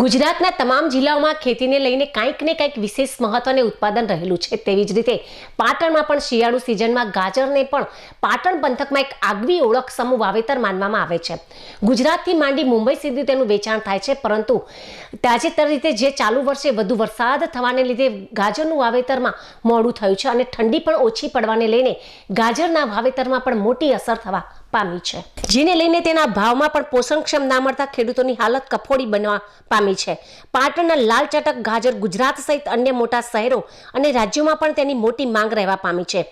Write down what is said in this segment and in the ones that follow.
ગુજરાતના તમામ જિલ્લાઓમાં ખેતીને લઈને કંઈક ને કંઈક વિશેષ મહત્વને ઉત્પાદન રહેલું છે તેવી જ રીતે પાટણમાં પણ શિયાળુ સિઝનમાં ગાજરને પણ પાટણ પંથકમાં એક આગવી ઓળખ સમૂહ વાવેતર માનવામાં આવે છે. ગુજરાતથી માંડી મુંબઈ સુધી તેનું વેચાણ થાય છે, પરંતુ તાજેતર રીતે જે ચાલુ વર્ષે વધુ વરસાદ થવાને લીધે ગાજરનું વાવેતરમાં મોડું થયું છે અને ઠંડી પણ ઓછી પડવાને લઈને ગાજરના વાવેતરમાં પણ મોટી અસર થવા પામી છે. જેને લઈને તેના ભાવમાં પણ પોષણક્ષમ ના મળતા ખેડૂતોની હાલત કફોડી બનવા પામી છે. પાટણના લાલ ચટક ગાજર ગુજરાત સહિત અન્ય મોટા શહેરો અને રાજ્યોમાં પણ તેની મોટી માંગ રહેવા પામી છે.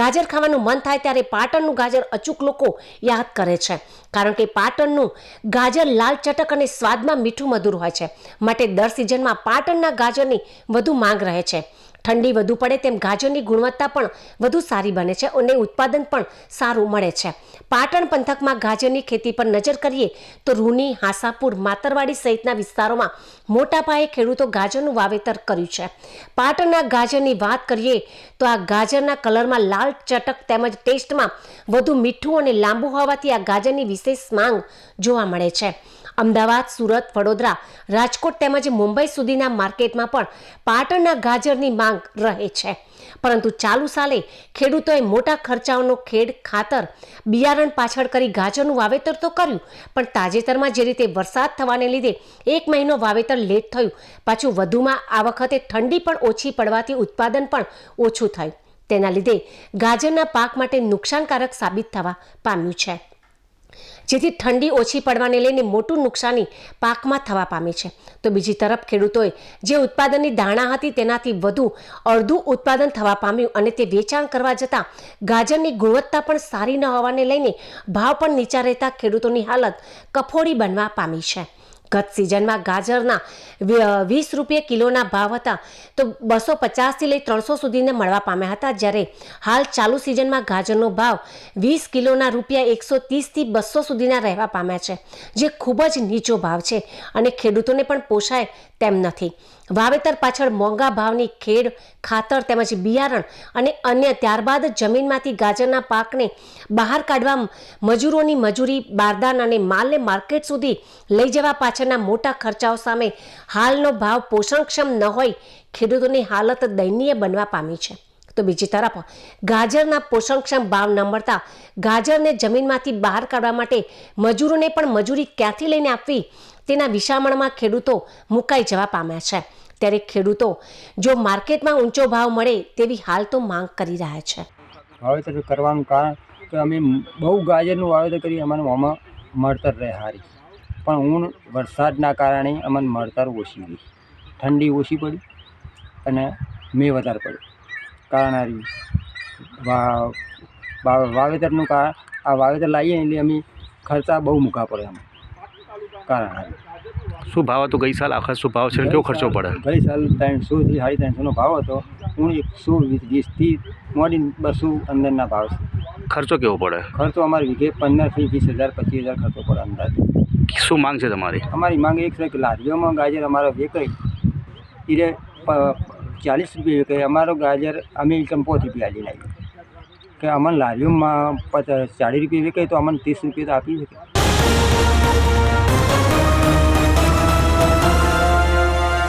ગાજર ખાવાનું મન થાય ત્યારે પાટણનું ગાજર અચૂક લોકો યાદ કરે છે. કારણ કે પાટણનું ગાજર લાલ ચટક અને સ્વાદમાં મીઠું મધુર હોય છે. માટે દર સિઝનમાં પાટણના ગાજરની વધુ માંગ રહે છે. ઠંડી વધુ પડે તેમ ગાજરની ગુણવત્તા પણ વધુ સારી બને છે અને ઉત્પાદન પણ સારું મળે છે. પાટણ પંથકમાં ગાજરની ખેતી પર નજર કરીએ તો રૂની, હાસાપુર, માતરવાડી સહિતના વિસ્તારોમાં મોટા પાયે ખેડૂતો ગાજરનું વાવેતર કર્યું છે. પાટણના ગાજરની વાત કરીએ તો આ ગાજરના કલરમાં લાલ ચટક તેમજ ટેસ્ટમાં વધુ મીઠું અને લાંબુ હોવાથી આ ગાજરની વિશેષ માંગ જોવા મળે છે. અમદાવાદ, સુરત, વડોદરા, રાજકોટ તેમજ મુંબઈ સુધીના માર્કેટમાં પણ પાટણના ગાજરની માંગ રહે છે. પરંતુ ચાલુ સાલે ખેડૂતોએ મોટા ખર્ચાઓનો ખેડ ખાતર, બિયારણ પાછળ કરી ગાજરનું વાવેતર તો કર્યું, પણ તાજેતરમાં જે રીતે વરસાદ થવાને લીધે એક મહિનો વાવેતર લેટ થયું, પાછું વધુમાં આ વખતે ઠંડી પણ ઓછી પડવાથી ઉત્પાદન પણ ઓછું થયું. તેના લીધે ગાજરના પાક માટે નુકસાનકારક સાબિત થવા પામ્યું છે. જેથી ઠંડી ઓછી પડવાને લઈને મોટું નુકસાની પાકમાં થવા પામી છે. તો બીજી તરફ ખેડૂતોએ જે ઉત્પાદનની ધાણા હતી તેનાથી વધુ અડધું ઉત્પાદન થવા પામ્યું અને તે વેચાણ કરવા જતાં ગાજરની ગુણવત્તા પણ સારી ન હોવાને લઈને ભાવ પણ નીચા રહેતા ખેડૂતોની હાલત કફોડી બનવા પામી છે. ગત સિઝનમાં ગાજરના વીસ રૂપિયા કિલોના ભાવ હતા. તો બસો પચાસથી લઈ ત્રણસો સુધીને મળવા પામ્યા હતા. જ્યારે હાલ ચાલુ સિઝનમાં ગાજરનો ભાવ વીસ કિલોના રૂપિયા એકસો ત્રીસથી બસો સુધીના રહેવા પામ્યા છે, જે ખૂબ જ નીચો ભાવ છે અને ખેડૂતોને પણ પોષાય તેમ નથી. વાવેતર પાછળ મોંઘા ભાવની ખેડ, ખાતર તેમજ બિયારણ અને અન્ય ત્યારબાદ જમીનમાંથી ગાજરના પાકને બહાર કાઢવા મજૂરોની મજૂરી, બારદાન અને માલને માર્કેટ સુધી લઈ જવા પાછળના મોટા ખર્ચાઓ સામે હાલનો ભાવ પોષણક્ષમ ન હોય ખેડૂતોની હાલત દયનીય બનવા પામી છે. તો બીજી તરફ, ગાજરના પોષણક્ષમ ભાવ ન મળતા ગાજરને જમીનમાંથી બહાર કાઢવા માટે મજૂરોને પણ મજૂરી ક્યાંથી લઈને આપવી? તેના વિશામણમાં ખેડૂતો મુકાઈ જવા પામ્યા છે. ત્યારે ખેડૂતો, જો માર્કેટમાં ઊંચો ભાવ મળે તેવી હાલ તો માંગ કરી રહ્યા છે. વાવેતર કરવાનું કારણ કે અમે બહુ ગાજરનું વાવેતર કરીએ અમારે મોમાં મળતર રહે હારી. પણ ઊન વરસાદના કારણે અમને મળતર ઓછી ગઈ. ઠંડી ઓછી પડી અને મેં વધારે પડ્યું વા- વાવેતરનું કારણ આ વાવેતર લાવીએ એટલે અમે ખર્ચા બહુ મૂકવા પડે એમ. કારણ. શું ભાવ હતો? ગઈ સાલ આખા શું ભાવ છે? કેવો ખર્ચો પડે? ગઈ સાલ ત્રણસોથી સાડી ત્રણસોનો ભાવ હતો. હું એકસો વીસ વીસથી મોડી બસો અંદરના ભાવ છે. ખર્ચો કેવો પડે? ખર્ચો અમારે વીઘે પંદરથી વીસ હજાર પચીસ હજાર ખર્ચો પડે અંદાજે. શું માંગ છે તમારી? અમારી માંગ એક છે કે લારીઓમાં ગાજર અમારે વેચાય એટલે ચાલીસ રૂપિયા કે અમારો ગાજર, અમે ચંપોથી રૂપિયા લઈ લાવીએ કે અમને લારીઓમાં ચાળીસ રૂપિયા વેચાય તો અમને ત્રીસ રૂપિયા તો આપી શકે.